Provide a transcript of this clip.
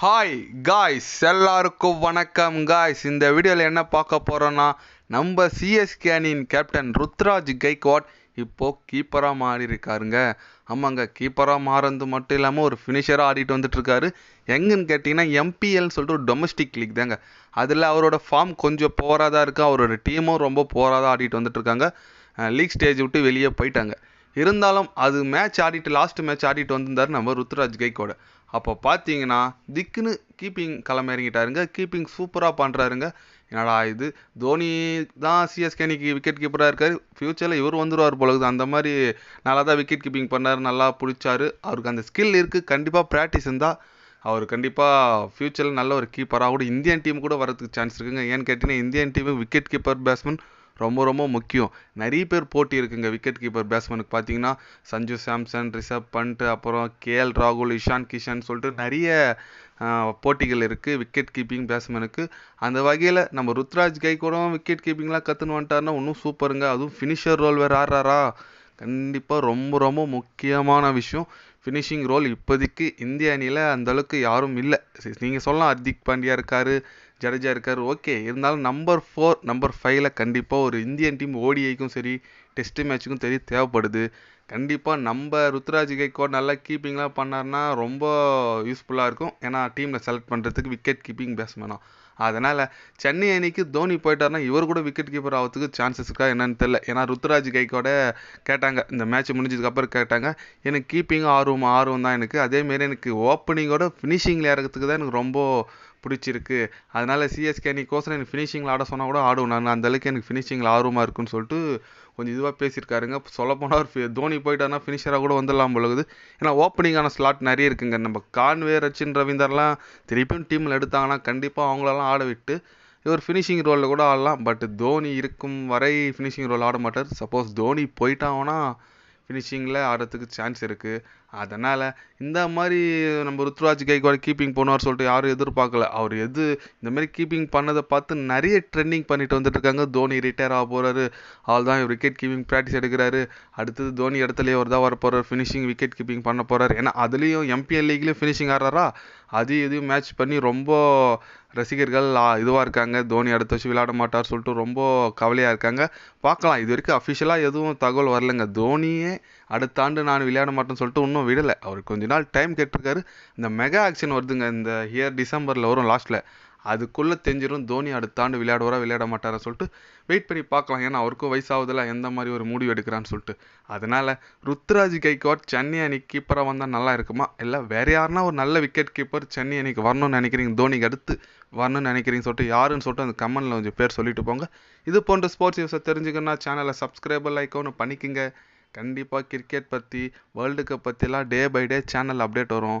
Hi guys எல்லாருக்கும் வணக்கம் guys இந்த வீடியோவில் என்ன பார்க்க போகிறோன்னா நம்ம சிஎஸ்கே அணியின் கேப்டன் ருத்ராஜ் கைக்வாட் இப்போது கீப்பராக மாறி இருக்காருங்க ஆமாங்க கீப்பராக மாறது மட்டும் இல்லாமல் ஒரு ஃபினிஷராக ஆடிட்டு வந்துட்டுருக்காரு. எங்கன்னு கேட்டிங்கன்னா எம்பிஎல்னு சொல்லிட்டு ஒரு டொமஸ்டிக் லீக் தாங்க. அதில் அவரோட ஃபார்ம் கொஞ்சம் போராக இருக்குது அவரோட டீமும் ரொம்ப போராக தான் ஆடிட்டு வந்துட்டுருக்காங்க. லீக் ஸ்டேஜ் விட்டு வெளியே போயிட்டாங்க. இருந்தாலும் அது மேட்ச் ஆடிட்டு லாஸ்ட் மேட்ச் ஆடிட்டு வந்திருந்தார் நம்ம ருத்ராஜ் கைக்கோட அப்போ பார்த்தீங்கன்னா திக்குன்னு கீப்பிங் களம் இறங்கிட்டாருங்க. கீப்பிங் சூப்பராக பண்ணுறாருங்க என்னடா இது? தோனி தான் சிஎஸ்கே அன்னைக்கு விக்கெட் கீப்பராக இருக்கார். ஃப்யூச்சரில் இவர் வந்துடுவார் போல இருக்குது அந்த மாதிரி நல்லா தான் விக்கெட் கீப்பிங் பண்ணார். நல்லா பிடிச்சாரு. அவருக்கு அந்த ஸ்கில் இருக்குது கண்டிப்பாக ப்ராக்டிஸ் இருந்தால் அவர் கண்டிப்பாக ஃப்யூச்சரில் நல்ல ஒரு கீப்பராக கூட இந்தியன் டீம் கூட வரதுக்கு சான்ஸ் இருக்குங்க. ஏன்னு கேட்டிங்கன்னா Indian team wicket keeper batsman ரொம்ப ரொம்ப முக்கியம். நிறைய பேர் போட்டி இருக்குங்க விக்கெட் கீப்பர் பேட்ஸ்மேனுக்கு பார்த்தீங்கன்னா சஞ்சு சாம்சன் ரிஷப் பண்ட் அப்புறம் கேஎல் ராகுல் இஷான் கிஷன் சொல்லிட்டு நிறைய போட்டிகள் இருக்குது விக்கெட் கீப்பிங் பேட்ஸ்மேனுக்கு அந்த வகையில் நம்ம ருத்ராஜ் கை கூட விக்கெட் கீப்பிங்லாம் கற்றுன்னு வந்துட்டாருன்னா இன்னும் சூப்பருங்க அதுவும் ஃபினிஷர் ரோல் வேறு ஆடுறாரா? கண்டிப்பாக ரொம்ப ரொம்ப முக்கியமான விஷயம். ஃபினிஷிங் ரோல் இப்போதைக்கு இந்திய அணியில் அந்தளவுக்கு யாரும் இல்லை. நீங்கள் சொல்லலாம் ஹர்திக் பாண்டியா இருக்கார். ஜடேஜா இருக்கார். ஓகே இருந்தாலும் நம்பர் ஃபோர் நம்பர் ஃபைவ்ல கண்டிப்பாக ஒரு இந்தியன் டீம் ஓடிஐக்கும் சரி டெஸ்ட் மேட்ச்சுக்கும் சரி தேவைப்படுது. கண்டிப்பாக நம்ம ருத்ராஜ் கைகோட் நல்லா கீப்பிங்லாம் பண்ணார்னா ரொம்ப யூஸ்ஃபுல்லாக இருக்கும். ஏன்னா டீமில் செலக்ட் பண்ணுறதுக்கு விக்கெட் கீப்பிங் பேட்ஸ்மேனா அதனால் சென்னை அணிக்கு தோனி போயிட்டார்னா இவர் கூட விக்கெட் கீப்பர் ஆகிறதுக்கு சான்சஸ் இருக்கா என்னன்னு தெரில ஏன்னா ருத்ராஜ் கைக்கோட கேட்டாங்க. இந்த மேட்ச் முடிஞ்சதுக்கப்புறம் கேட்டாங்க. எனக்கு கீப்பிங் ஆர்வம் ஆர்வம் தான் எனக்கு அதேமாரி எனக்கு ஓப்பனிங்கோட ஃபினிஷிங்கில் இறக்கிறதுக்கு தான் எனக்கு ரொம்ப பிடிச்சிருக்கு. அதனால் சிஎஸ்கே அணிக்கோசரம் எனக்கு ஃபினிஷிங்கில் ஆட சொன்னால் கூட ஆடுவேன் நான் அந்தளவுக்கு எனக்கு ஃபினிஷிங்கில் ஆர்வமாக இருக்குன்னு சொல்லிட்டு கொஞ்சம் இதுவாக பேசியிருக்காருங்க. சொல்லப்போனால் ஒரு தோனி போயிட்டாருன்னா ஃபினிஷராக கூட வந்துடலாம் பொழுது ஏன்னா ஓப்பனிங்கான ஸ்லாட் நிறைய இருக்குங்க. நம்ம கான்வே ரச்சின் ரவீந்தர்லாம் திருப்பியும் டீமில் எடுத்தாங்கன்னா கண்டிப்பாக அவங்களெல்லாம் ஆட விட்டு இவர் ஃபினிஷிங் ரோலில் கூட ஆடலாம். பட் தோனி இருக்கும் வரை ஃபினிஷிங் ரோல் ஆட மாட்டார். சப்போஸ் தோனி போயிட்டாங்கன்னா ஃபினிஷிங்கில் ஆடுறதுக்கு சான்ஸ் இருக்குது அதனால் இந்த மாதிரி நம்ம ருத்ராஜ் கைக்கோட கீப்பிங் பண்ணுவார் சொல்லிட்டு யாரும் எதிர்பார்க்கல. அவர் எது இந்த மாதிரி கீப்பிங் பண்ணதை பார்த்து நிறைய ட்ரெண்டிங் பண்ணிட்டு வந்துட்டு இருக்காங்க. தோனி ரிட்டையர் ஆக போகிறாரு அவள் தான் விக்கெட் கீப்பிங் ப்ராக்டிஸ் எடுக்கிறாரு. அடுத்தது தோனி இடத்துலயே அவர் தான் வர போகிறார் ஃபினிஷிங் விக்கெட் கீப்பிங் பண்ண போகிறார் ஏன்னா அதுலேயும் எம்பிஎல் லீக்லேயும் ஃபினிஷிங் ஆடுறாரா? அது எதையும் மேட்ச் பண்ணி ரொம்ப ரசிகர்கள் இதுவாக இருக்காங்க. தோனி அடுத்த வருஷம் விளையாட மாட்டார் சொல்லிட்டு ரொம்ப கவலையாக இருக்காங்க. பார்க்கலாம். இது வரைக்கும் அஃபிஷியலாக எதுவும் தகவல் வரலைங்க. தோனியே அடுத்த ஆண்டு நான் விளையாட மாட்டேன்னு சொல்லிட்டு இன்னும் விடலை. அவர் கொஞ்ச நாள் டைம் கேட்டிருக்காரு. இந்த மெகா ஆக்ஷன் வருதுங்க. இந்த இயர் டிசம்பரில் வரும் லாஸ்ட்டில் அதுக்குள்ளே தெரிஞ்சிடும் தோனி அடுத்த ஆண்டு விளையாடுவாரா விளையாட மாட்டாரா சொல்லிட்டு வெயிட் பண்ணி பார்க்கலாம். ஏன்னா அவருக்கும் வயசாகுதுல எந்த மாதிரி ஒரு முடிவு எடுக்கிறான்னு சொல்லிட்டு. அதனால் ருத்ராஜ் கைக்வாட் சென்னை அணி கீப்பராக வந்தால் நல்லா இருக்குமா? இல்லை வேறு யாருன்னா ஒரு நல்ல விக்கெட் கீப்பர் சென்னை அணிக்கு வரணும்னு நினைக்கிறீங்க? தோனிக்கு அடுத்து வரணும்னு நினைக்கிறீங்க சொல்லிட்டு யாருன்னு சொல்லிட்டு அந்த கமெண்டில் கொஞ்சம் பேர் சொல்லிட்டு போங்க. இது போன்ற ஸ்போர்ட்ஸ் நியூஸை தெரிஞ்சுக்கணும்னா சேனலை சப்ஸ்கிரைபர் லைக் ஒன்று பண்ணிக்கோங்க. கண்டிப்பாக கிரிக்கெட் பற்றி வேர்ல்டு கப் பற்றிலாம் day by day channel update வரும்.